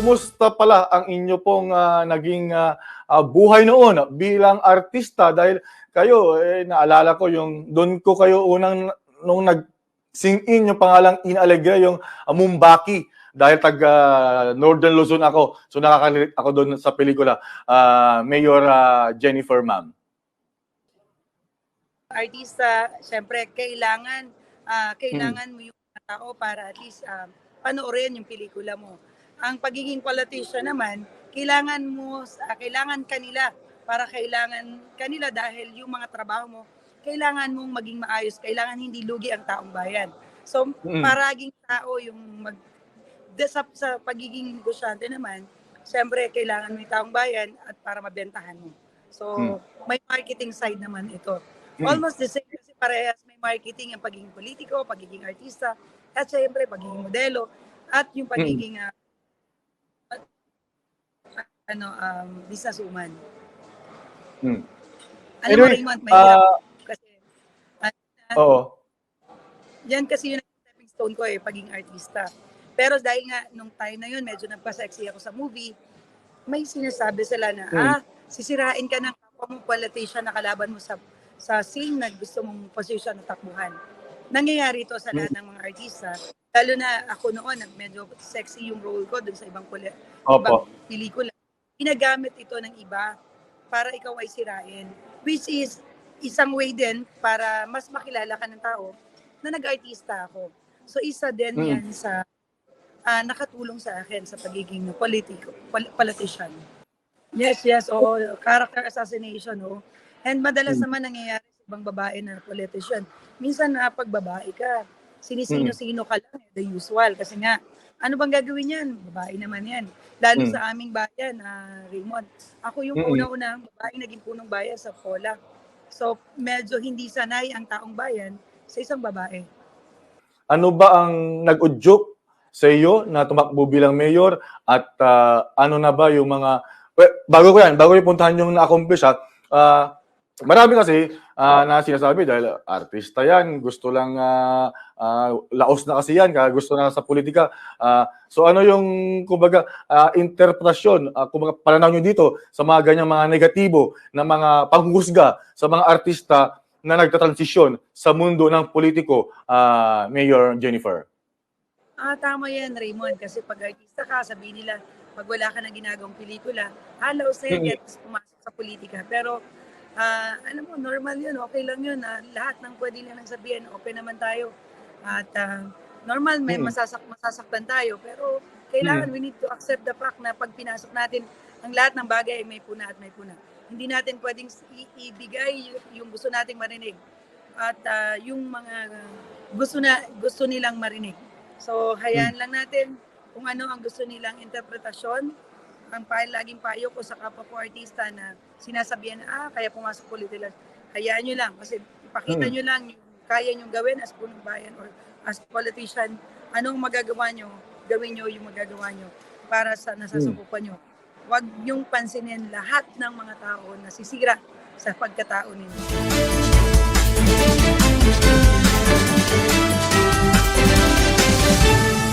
kumusta pala ang inyo pong ah, naging ah, ah, buhay noon bilang artista dahil kayo eh, naalala ko yung doon ko kayo unang nung nag sing in yung pangalang Inalegre yung ah, Mumbaki dahil taga Northern Luzon ako so nakaka ako doon sa pelikula ah, Mayor ah, Jennifer Ma'am. artista, syempre kailangan ah, kailangan mo yung tao para at least um, panoorin yung pelikula mo. Ang pagiging politician naman, kailangan mo ah, kailangan kanila para kailangan kanila dahil yung mga trabaho mo kailangan mong maging maayos, kailangan hindi lugi ang taong bayan. So, Mm. paraging tao yung mag de, sa, sa pagiging negosyante naman, syempre kailangan mo yung taong bayan at para mabentahan mo. So, Mm. may marketing side naman ito. Mm. Almost the same kasi parehas may marketing ang pagiging politiko, pagiging artista, at syempre pagiging modelo, at yung pagiging ah, ano, um, businesswoman. Mm. Alam mo, Anyway, Raymond, mahirap ah, kasi ah, oo. yan kasi yung stepping stone ko eh, pagiging artista. Pero dahil nga, nung time na yun, medyo nagpa-sexy ako sa movie, may sinasabi sila na, Hmm. ah, sisirain ka ng kapwa mo politician na kalaban mo sa sa scene na gusto mong posisyon na takbuhan. Nangyayari ito sa lahat ng mga artista. Lalo na ako noon, medyo sexy yung role ko dun sa ibang, ibang Opo. pelikula. Ginagamit ito ng iba para ikaw ay sirain. Which is isang way din para mas makilala ka ng tao na nag-artista ako. So isa din Mm. yan sa ah, nakatulong sa akin sa pagiging politiko, pol- politician. Yes, yes, oo. Character assassination, oo. And madalas Mm. naman nangyayari sa ibang babae na politician. Minsan na pag babae ka, sinisino-sino ka lang, eh, the usual. Kasi nga, ano bang gagawin yan? Babae naman yan. Lalo Mm. sa aming bayan, ah, Raymond. Ako yung Mm-mm. una-unang babae naging punong bayan sa Pola. So, medyo hindi sanay ang taong bayan sa isang babae. Ano ba ang nag-udyok sa iyo na tumakbo bilang mayor at ah, ano na ba yung mga well, bago ko yan, bago yung puntahan yung na-accomplish ha, ah, marami kasi ah, na sinasabi dahil artista yan, gusto lang ah, ah, laos na kasi yan, gusto na sa politika. Ah, so ano yung kumbaga ah, interpretasyon, ah, kumbaga pananaw nyo dito sa mga ganyang mga negatibo na mga panghusga sa mga artista na nagtatransisyon sa mundo ng politiko, ah, Mayor Jennifer? Ah, tama yan, Raymond. Kasi pag artista ka, sabihin nila, pag wala ka na ginagawang pelikula, halaw sa'yo, Mm. get pumasok sa politika. Pero, ah, alam mo, normal yun, okay lang yun. ah, lahat ng pwede nilang sabihin, open naman tayo. At ah, normal, may Mm. masasak masasaktan tayo. Pero, kailangan, we need to accept the fact na pag pinasok natin, ang lahat ng bagay ay may puna at may puna. Hindi natin pwedeng ibigay yung gusto nating marinig at ah, yung mga gusto na gusto nilang marinig. So, hayaan lang natin kung ano ang gusto nilang interpretasyon. Ang pa, laging payo ko sa kapwa ko artista na sinasabihan na, ah, kaya pumasok politika. Hayaan nyo lang kasi ipakita Hmm. nyo lang yung kaya nyo gawin as punong bayan or as politician. Anong magagawa nyo, gawin nyo yung magagawa nyo para sa nasasubukan nyo. Huwag nyong pansinin lahat ng mga tao na sisira sa pagkatao ninyo.